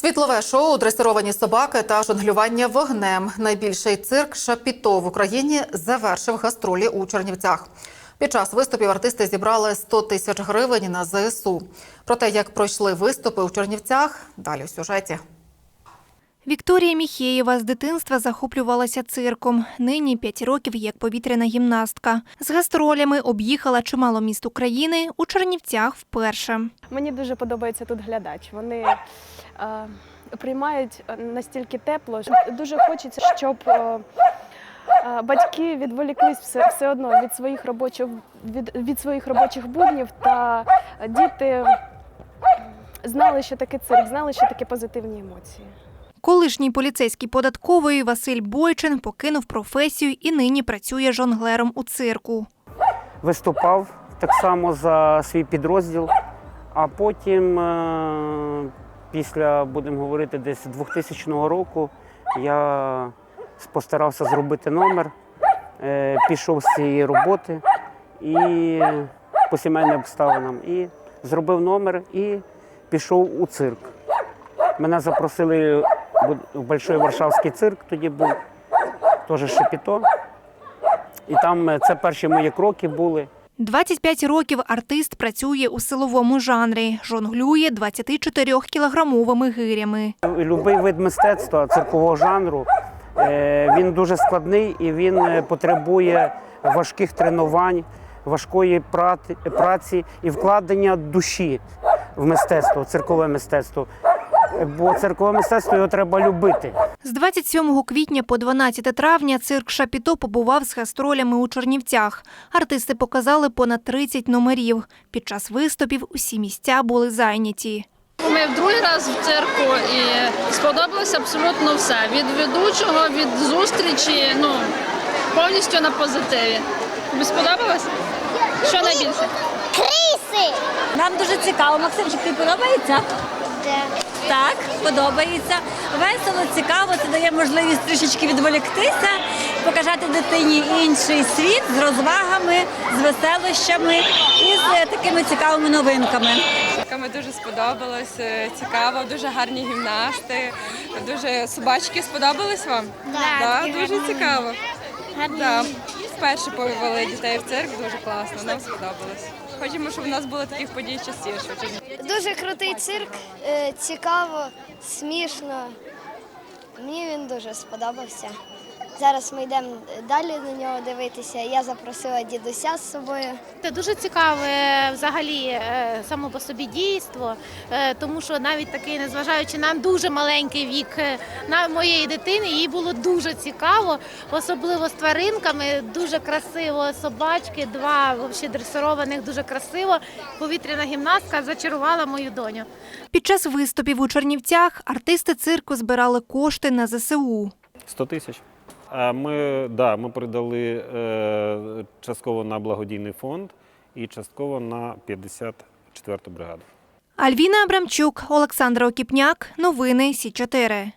Світлове шоу, дресировані собаки та жонглювання вогнем. Найбільший цирк Шапіто в Україні завершив гастролі у Чернівцях. Під час виступів артисти зібрали 100 тисяч гривень на ЗСУ. Про те, як пройшли виступи у Чернівцях, далі в сюжеті. Вікторія Міхеєва з дитинства захоплювалася цирком. Нині 5 років як повітряна гімнастка. З гастролями об'їхала чимало міст України у Чернівцях вперше. Мені дуже подобається тут глядач. Вони е, приймають настільки тепло. що Дуже хочеться, щоб е, е, батьки відволіклись все, все одно від своїх робочих від, від своїх робочих буднів, та діти знали, що таке цирк, знали, що таке позитивні емоції. Колишній поліцейський податкової Василь Бойчин покинув професію і нині працює жонглером у цирку. виступав так само за свій підрозділ. А потім, е, після, будемо говорити, десь 2000 року, я постарався зробити номер, е, пішов з цієї роботи і по сімейним обставинам. І зробив номер і пішов у цирк. Мене запросили Большой Варшавський цирк, тоді був теж Шепіто. І там е, це перші мої кроки були. 25 років артист працює у силовому жанрі, жонглює 24-кілограмовими гирями. Любий вид мистецтва циркового жанру е, він дуже складний і він е, потребує важких тренувань, важкої праці і вкладення душі в мистецтво, циркове мистецтво. Бо циркове мистецтво його треба любити. З 27 квітня по 12 травня цирк Шапіто побував з гастролями у Чернівцях. Артисти показали понад 30 номерів. Під час виступів усі місця були зайняті. Ми в другий раз в цирку і сподобалося абсолютно все. Від ведучого, від зустрічі, ну повністю на позитиві. Тобі сподобалось? Що найбільше? Криси! Нам дуже цікаво. Максимчик, тобі подобається? Так, подобається. Весело, цікаво. Це дає можливість трішечки відволіктися, показати дитині інший світ з розвагами, з веселощами і з е, такими цікавими новинками. Ми дуже сподобалось, е, цікаво, дуже гарні гімнасти, дуже собачки сподобались вам? Да, да дуже цікаво. Да. Вперше повели дітей в цирк, дуже класно, нам сподобалось. Хочемо, щоб у нас було таких подій частіше. Дуже крутий цирк, е, цікаво, смішно. Мені він дуже сподобався. Зараз ми йдемо далі на нього дивитися. Я запросила дідуся з собою. Це дуже цікаве взагалі е, само по собі дійство, е, тому що навіть такий, незважаючи на дуже маленький вік е, на моєї дитини, їй було дуже цікаво, особливо з тваринками. Дуже красиво собачки, два взагалі дресированих, дуже красиво. Повітряна гімнастка зачарувала мою доню. Під час виступів у Чернівцях артисти цирку збирали кошти на ЗСУ. 100 тисяч. А Ми, да, ми передали е, частково на благодійний фонд і частково на 54-ту бригаду. Альвіна Абрамчук, Олександр Окіпняк. Новини Сі 4